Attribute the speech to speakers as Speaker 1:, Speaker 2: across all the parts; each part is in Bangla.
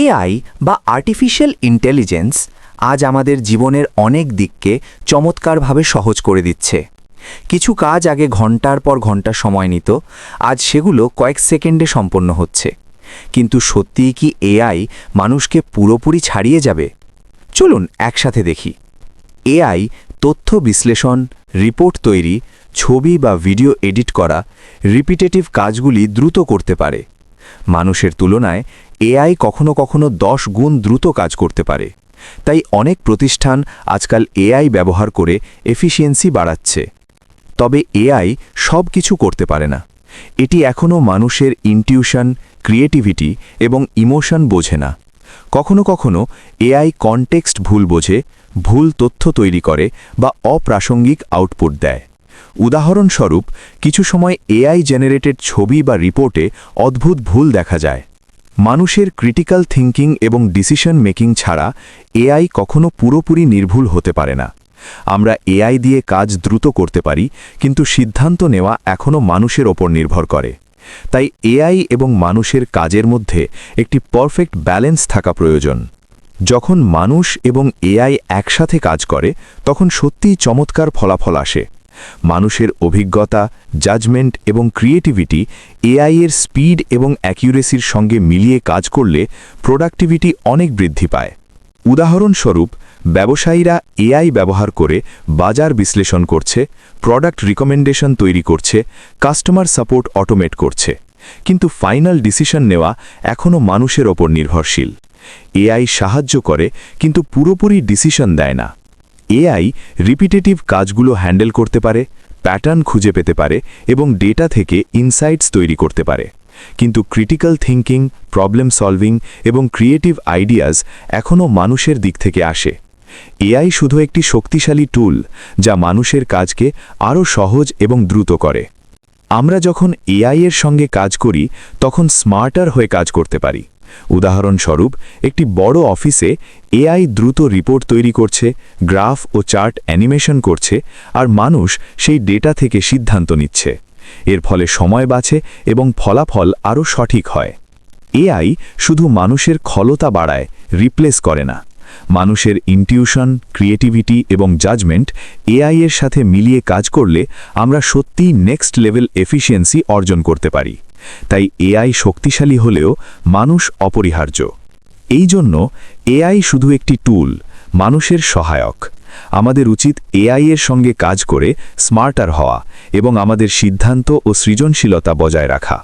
Speaker 1: এআই বা আর্টিফিশিয়াল ইন্টেলিজেন্স আজ আমাদের জীবনের অনেক দিককে চমৎকারভাবে সহজ করে দিচ্ছে। কিছু কাজ আগে ঘণ্টার পর ঘণ্টা সময় নিত, আজ সেগুলো কয়েক সেকেন্ডে সম্পন্ন হচ্ছে। কিন্তু সত্যিই কি এআই মানুষকে পুরোপুরি ছাড়িয়ে যাবে? চলুন একসাথে দেখি। এআই তথ্য বিশ্লেষণ, রিপোর্ট তৈরি, ছবি বা ভিডিও এডিট করা রিপিটেটিভ কাজগুলি দ্রুত করতে পারে। মানুষের তুলনায় এআই কখনো কখনো দশ গুণ দ্রুত কাজ করতে পারে। তাই অনেক প্রতিষ্ঠান আজকাল এআই ব্যবহার করে এফিসিয়েন্সি বাড়াচ্ছে। তবে এআই সব কিছু করতে পারে না। এটি এখনও মানুষের ইনটিউশন, ক্রিয়েটিভিটি এবং ইমোশন বোঝে না। কখনো কখনো এআই কনটেক্সট ভুল বোঝে, ভুল তথ্য তৈরি করে বা অপ্রাসঙ্গিক আউটপুট দেয়। উদাহরণস্বরূপ, কিছু সময় এআই জেনারেটেড ছবি বা রিপোর্টে অদ্ভুত ভুল দেখা যায়। মানুষের ক্রিটিক্যাল থিঙ্কিং এবং ডিসিশন মেকিং ছাড়া এআই কখনো পুরোপুরি নির্ভুল হতে পারে না। আমরা এআই দিয়ে কাজ দ্রুত করতে পারি, কিন্তু সিদ্ধান্ত নেওয়া এখনও মানুষের ওপর নির্ভর করে। তাই এআই এবং মানুষের কাজের মধ্যে একটি পারফেক্ট ব্যালেন্স থাকা প্রয়োজন। যখন মানুষ এবং এআই একসাথে কাজ করে, তখন সত্যিই চমৎকার ফলাফল আসে। মানুষের অভিজ্ঞতা জাজমেন্ট এবং ক্রিয়েটিভিটি এআই এর স্পিড এবং অ্যাকিউরেসির সঙ্গে মিলিয়ে কাজ করলে প্রোডাক্টিভিটি অনেক বৃদ্ধি পায়। উদাহরণস্বরূপ, ব্যবসায়ীরা এআই ব্যবহার করে বাজার বিশ্লেষণ করছে প্রোডাক্ট রিকমেন্ডেশন তৈরি করছে কাস্টমার সাপোর্ট অটোমেট করছে। কিন্তু ফাইনাল ডিসিশন নেওয়া এখনও মানুষের ওপর নির্ভরশীল। এআই সাহায্য করে, কিন্তু পুরোপুরি ডিসিশন দেয় না। এআই রিপিটেটিভ কাজগুলো হ্যান্ডেল করতে পারে প্যাটার্ন খুঁজে পেতে পারে এবং ডেটা থেকে ইনসাইটস তৈরি করতে পারে। কিন্তু ক্রিটিক্যাল থিঙ্কিং প্রবলেম সলভিং এবং ক্রিয়েটিভ আইডিয়াস এখনও মানুষের দিক থেকে আসে। এআই শুধু একটি শক্তিশালী টুল যা মানুষের কাজকে আরও সহজ এবং দ্রুত করে। আমরা যখন এআই এর সঙ্গে কাজ করি, তখন স্মার্টার হয়ে কাজ করতে পারি। উদাহরণস্বরূপ, একটি বড় অফিসে এআই দ্রুত রিপোর্ট তৈরি করছে, গ্রাফ ও চার্ট অ্যানিমেশন করছে, আর মানুষ সেই ডেটা থেকে সিদ্ধান্ত নিচ্ছে। এর ফলে সময় বাঁচে এবং ফলাফল আরও সঠিক হয়। এআই শুধু মানুষের ক্ষলতা বাড়ায়, রিপ্লেস করে না। মানুষের ইনটিউশন, ক্রিয়েটিভিটি এবং জাজমেন্ট এআই এর সাথে মিলিয়ে কাজ করলে আমরা সত্যিই নেক্সট লেভেল এফিসিয়েন্সি অর্জন করতে পারি। তাই এআই শক্তিশালী হলেও মানুষ অপরিহার্য। এই জন্য এআই শুধু একটি টুল, মানুষের সহায়ক। আমাদের উচিত এআই এর সঙ্গে কাজ করে স্মার্টার হওয়া এবং আমাদের সিদ্ধান্ত ও সৃজনশীলতা বজায় রাখা।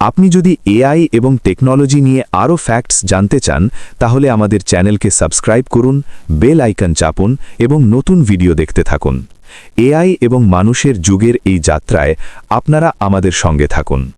Speaker 1: আপনি যদি এআই এবং টেকনোলজি নিয়ে আরও ফ্যাক্টস জানতে চান, তাহলে আমাদের চ্যানেলকে সাবস্ক্রাইব করুন, বেল আইকন চাপুন এবং নতুন ভিডিও দেখতে থাকুন। এআই এবং মানুষের যুগের এই যাত্রায় আপনারা আমাদের সঙ্গে থাকুন।